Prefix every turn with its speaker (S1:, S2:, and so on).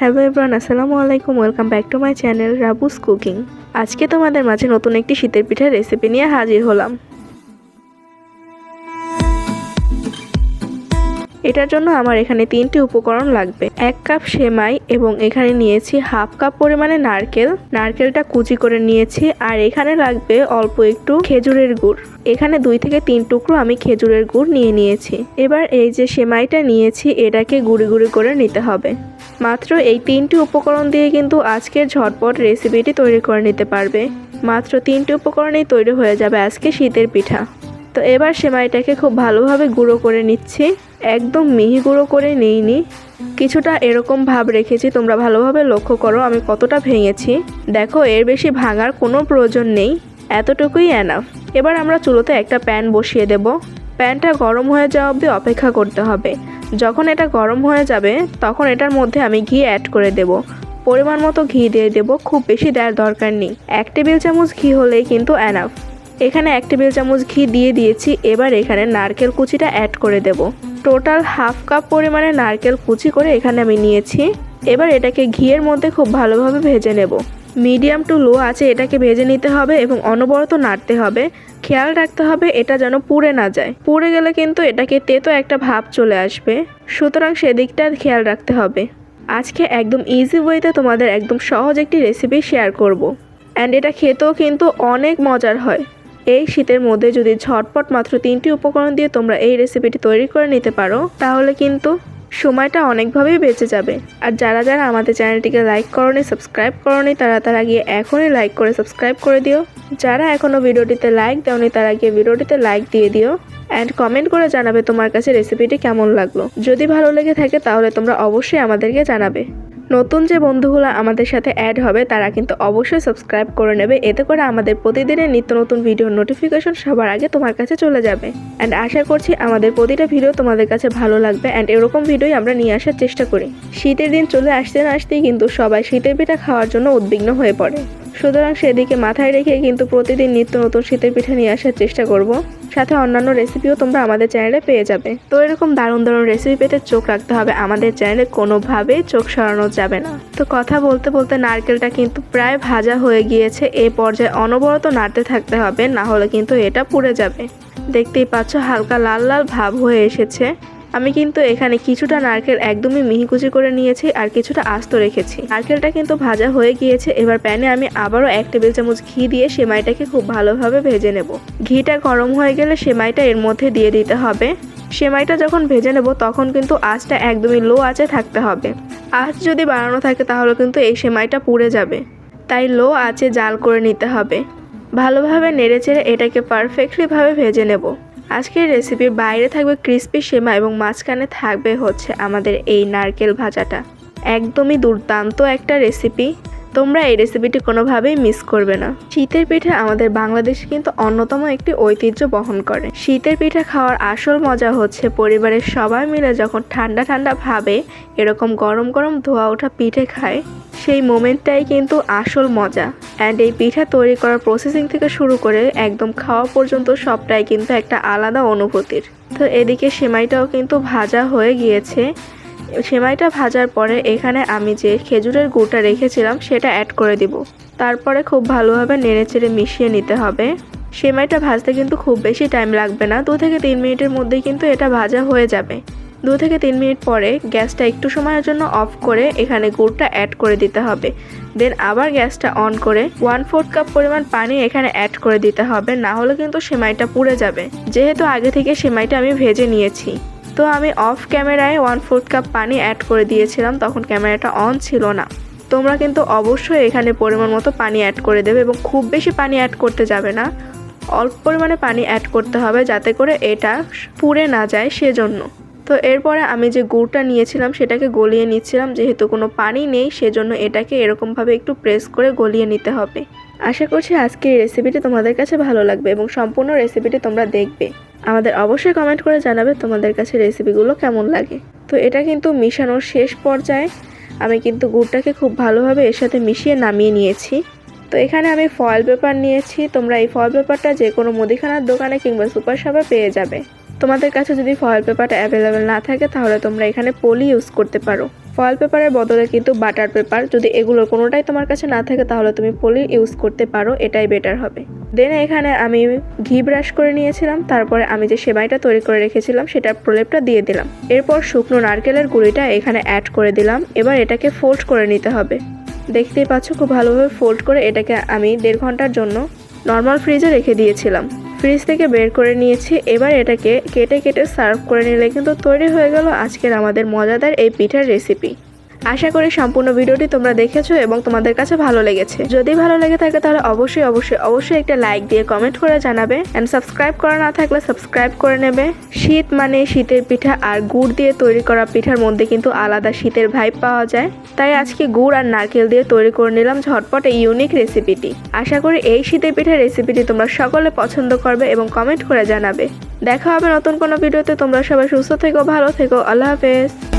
S1: Hello everyone আসসালামু আলাইকুম। Welcome back to my channel Rabu's cooking. আজকে তোমাদের মাঝে নতুন একটি শীতের পিঠার রেসিপি নিয়ে হাজির হলাম। এটার জন্য আমার এখানে তিনটি উপকরণ লাগবে। এক কাপ সেমাই এবং এখানে নিয়েছি হাফ কাপ পরিমাণে নারকেল। নারকেলটা কুচি করে নিয়েছি আর এখানে লাগবে অল্প একটু খেজুরের গুড়। এখানে দুই থেকে তিন টুকরো আমি খেজুরের গুড় নিয়ে নিয়েছি। এবার এই যে সেমাইটা নিয়েছি, এটাকে গুঁড়ি গুঁড়ি করে নিতে হবে। মাত্র এই তিনটি উপকরণ দিয়ে কিন্তু আজকের ঝটপট রেসিপিটি তৈরি করে নিতে পারবে। মাত্র তিনটি উপকরণেই তৈরি হয়ে যাবে আজকে শীতের পিঠা। তো এবার সেমাইটাকে খুব ভালোভাবে গুঁড়ো করে নিচ্ছি। একদম মিহি গুঁড়ো করে নিইনি। কিছুটা এরকম ভাব রেখেছি, তোমরা ভালোভাবে লক্ষ্য করো আমি কতটা ভেঙেছি। দেখো, এর বেশি ভাঙার কোনো প্রয়োজন নেই। এতটুকুই অ্যানাফ এবার আমরা চুলোতে একটা প্যান বসিয়ে দেব। প্যানটা গরম হয়ে যাওয়া অবধি অপেক্ষা করতে হবে। যখন এটা গরম হয়ে যাবে, তখন এটার মধ্যে আমি ঘি অ্যাড করে দেব। পরিমাণ মতো ঘি দিয়ে দেব, খুব বেশি দেওয়ার দরকার নেই। এক টেবিল চামচ ঘি হলেই কিন্তু অ্যানাফ এখানে এক টেবিল চামচ ঘি দিয়ে দিয়েছি, এবার এখানে নারকেল কুচিটা অ্যাড করে দেব। টোটাল হাফ কাপ পরিমাণে নারকেল কুচি করে এখানে আমি নিয়েছি। এবার এটাকে ঘিয়ের মধ্যে খুব ভালোভাবে ভেজে নেব। মিডিয়াম টু লো আছে, এটাকে ভেজে নিতে হবে এবং অনবরত নাড়তে হবে। খেয়াল রাখতে হবে, এটা যেন পুড়ে না যায়। পুড়ে গেলে কিন্তু এটাকে তেতো একটা ভাব চলে আসবে। সুতরাং সেদিকটার খেয়াল রাখতে হবে। আজকে একদম ইজি ওয়েতে তোমাদের একদম সহজ একটি রেসিপি শেয়ার করব। অ্যান্ড এটা খেতেও কিন্তু অনেক মজার হয়। এই শীতের মধ্যে যদি ঝটপট মাত্র তিনটি উপকরণ দিয়ে তোমরা এই রেসিপিটি তৈরি করে নিতে পারো, তাহলে কিন্তু সময়টা অনেকভাবেই বেঁচে যাবে। আর যারা যারা আমাদের চ্যানেলটিকে লাইক করনি সাবস্ক্রাইব করনি, তারা তারা গিয়ে এখনই লাইক করে সাবস্ক্রাইব করে দিও। যারা এখনও ভিডিওটিতে লাইক দেওনি, তারা গিয়ে ভিডিওটিতে লাইক দিয়ে দিও অ্যান্ড কমেন্ট করে জানাবে তোমার কাছে রেসিপিটি কেমন লাগল। যদি ভালো লেগে থাকে, তাহলে তোমরা অবশ্যই আমাদেরকে জানাবে। নতুন যে বন্ধুগুলো আমাদের সাথে অ্যাড হবে, তারা কিন্তু অবশ্যই সাবস্ক্রাইব করে নেবে। এতে করে আমাদের প্রতিদিনের নিত্য নতুন ভিডিওর নোটিফিকেশন সবার আগে তোমার কাছে চলে যাবে। অ্যান্ড আশা করছি আমাদের প্রতিটা ভিডিও তোমাদের কাছে ভালো লাগবে অ্যান্ড এরকম ভিডিওই আমরা নিয়ে আসার চেষ্টা করি। শীতের দিন চলে আসতে না আসতেই কিন্তু সবাই শীতের পিঠা খাওয়ার জন্য উদ্বিগ্ন হয়ে পড়ে। সুতরাং সেদিকে মাথায় রেখে কিন্তু প্রতিদিন নিত্য নতুন শীতের পিঠা নিয়ে আসার চেষ্টা করব। সাথে অন্যান্য রেসিপিও তোমরা আমাদের চ্যানেলে পেয়ে যাবে। তো এরকম দারুণ দারুণ রেসিপি পেতে চোখ রাখতে হবে। আমাদের চ্যানেলে কোনোভাবেই চোখ সরানো যাবে না। তো কথা বলতে বলতে নারকেলটা কিন্তু প্রায় ভাজা হয়ে গিয়েছে। এই পর্যায়ে অনবরত নাড়তে থাকতে হবে। না হলে কিন্তু এটা পুড়ে যাবে। দেখতেই পাচ্ছ হালকা লাল লাল ভাব হয়ে এসেছে। আমি কিন্তু এখানে কিছুটা নারকেল একদমই মিহিকুচি করে নিয়েছি আর কিছুটা আস্ত রেখেছি। নারকেলটা কিন্তু ভাজা হয়ে গিয়েছে, এবার প্যানে আমি আবারও এক টেবিল চামচ ঘি দিয়ে সেমাইটাকে খুব ভালোভাবে ভেজে নেব। ঘিটা গরম হয়ে গেলে সেমাইটা এর মধ্যে দিয়ে দিতে হবে। সেমাইটা যখন ভেজে নেব, তখন কিন্তু আঁচটা একদমই লো আঁচে থাকতে হবে। আঁচ যদি বাড়ানো থাকে, তাহলে কিন্তু এই সেমাইটা পুড়ে যাবে। তাই লো আঁচে জাল করে নিতে হবে। ভালোভাবে নেড়েচেড়ে এটাকে পারফেক্টলিভাবে ভেজে নেব। আজকের রেসিপির বাইরে থাকবে ক্রিস্পি সেমা এবং মাঝখানে থাকবে হচ্ছে আমাদের এই নারকেল ভাজাটা। একদমই দুর্দান্ত একটা রেসিপি তোমরা এই রেসিপিটি কোনোভাবেই মিস করবে না। শীতের পিঠা আমাদের বাংলাদেশে কিন্তু অন্যতম একটি ঐতিহ্য বহন করে। শীতের পিঠা খাওয়ার আসল মজা হচ্ছে পরিবারের সবাই মিলে যখন ঠান্ডা ঠান্ডা ভাবে এরকম গরম গরম ধোয়া ওঠা পিঠে খায়, সেই মোমেন্টটাই কিন্তু আসল মজা। অ্যান্ড এই পিঠা তৈরি করার প্রসেসিং থেকে শুরু করে একদম খাওয়া পর্যন্ত সবটাই কিন্তু একটা আলাদা অনুভূতির। তো এদিকে সেমাইটাও কিন্তু ভাজা হয়ে গিয়েছে। সেমাইটা ভাজার পরে এখানে আমি যে খেজুরের গুড়টা রেখেছিলাম, সেটা অ্যাড করে দিব। তারপরে খুব ভালোভাবে নেড়েচেড়ে মিশিয়ে নিতে হবে। সেমাইটা ভাজতে কিন্তু খুব বেশি টাইম লাগবে না। দু থেকে তিন মিনিটের মধ্যেই কিন্তু এটা ভাজা হয়ে যাবে। দু থেকে তিন মিনিট পরে গ্যাসটা একটু সময়ের জন্য অফ করে এখানে গুড়টা অ্যাড করে দিতে হবে। দেন আবার গ্যাসটা অন করে ওয়ান ফোর্থ কাপ পরিমাণ পানি এখানে অ্যাড করে দিতে হবে। না হলে কিন্তু সেমাইটা পুড়ে যাবে। যেহেতু আগে থেকে সেমাইটা আমি ভেজে নিয়েছি। তো আমি অফ ক্যামেরায় ওয়ান ফোর্থ কাপ পানি অ্যাড করে দিয়েছিলাম, তখন ক্যামেরাটা অন ছিল না। তোমরা কিন্তু অবশ্যই এখানে পরিমাণ মতো পানি অ্যাড করে দেবে এবং খুব বেশি পানি অ্যাড করতে যাবে না। অল্প পরিমাণে পানি অ্যাড করতে হবে যাতে করে এটা পুড়ে না যায় সেজন্য। তো এরপরে আমি যে গুড়টা নিয়েছিলাম, সেটাকে গলিয়ে নিচ্ছিলাম, যেহেতু কোনো পানি নেই, সেজন্য এটাকে এরকমভাবে একটু প্রেস করে গলিয়ে নিতে হবে। আশা করছি আজকের রেসিপিটি তোমাদের কাছে ভালো লাগবে এবং সম্পূর্ণ রেসিপিটি তোমরা দেখবে। আমাদের অবশ্যই কমেন্ট করে জানাবে তোমাদের কাছে রেসিপিগুলো কেমন লাগে। তো এটা কিন্তু মিশানোর শেষ পর্যায়ে আমি কিন্তু গুড়টাকে খুব ভালোভাবে এর সাথে মিশিয়ে নামিয়ে নিয়েছি। তো এখানে আমি ফয়েল পেপার নিয়েছি, তোমরা এই ফয়েল পেপারটা যে কোনো মুদিখানার দোকানে কিংবা সুপার শপে পেয়ে যাবে। তোমাদের কাছে যদি ফয়েল পেপারটা অ্যাভেলেবেল না থাকে, তাহলে তোমরা এখানে পলি ইউজ করতে পারো। ফয়েল পেপারের বদলে কিন্তু বাটার পেপার যদি এগুলোর কোনোটাই তোমার কাছে না থাকে, তাহলে তুমি পলি ইউজ করতে পারো, এটাই বেটার হবে। দেন এখানে আমি ঘি ব্রাশ করে নিয়েছিলাম, তারপরে আমি যে সেমাইটা তৈরি করে রেখেছিলাম সেটার প্রলেপটা দিয়ে দিলাম। এরপর শুকনো নারকেলের গুঁড়িটা এখানে অ্যাড করে দিলাম, এবার এটাকে ফোল্ড করে নিতে হবে। দেখতেই পাচ্ছ খুব ভালোভাবে ফোল্ড করে এটাকে আমি দেড় ঘণ্টার জন্য নর্মাল ফ্রিজে রেখে দিয়েছিলাম। ফ্রিজ থেকে বের করে নিয়েছি, এবার এটাকে কেটে কেটে সার্ভ করে নিলে কিন্তু তৈরি হয়ে গেল আজকের আমাদের মজাদার এই পিঠার রেসিপি আশা করি সম্পূর্ণ ভিডিওটি তোমরা দেখেছ এবং তোমাদের কাছে ভালো লেগেছে। যদি ভালো লেগে থাকে তাহলে অবশ্যই অবশ্যই অবশ্যই একটা লাইক দিয়ে কমেন্ট করে জানাবে অ্যান্ড সাবস্ক্রাইব করা না থাকলে সাবস্ক্রাইব করে নেবে। শীত মানে শীতের পিঠা আর গুড় দিয়ে তৈরি করা পিঠার মধ্যে কিন্তু আলাদা শীতের ভাইব পাওয়া যায়। তাই আজকে গুড় আর নারকেল দিয়ে তৈরি করে নিলাম ঝটপট এই ইউনিক রেসিপিটি আশা করি এই শীতের পিঠার রেসিপিটি তোমরা সকলে পছন্দ করবে এবং কমেন্ট করে জানাবে। দেখা হবে নতুন কোনো ভিডিওতে তোমরা সবাই সুস্থ থেকো, ভালো থেকো, আল্লাহ হাফেজ।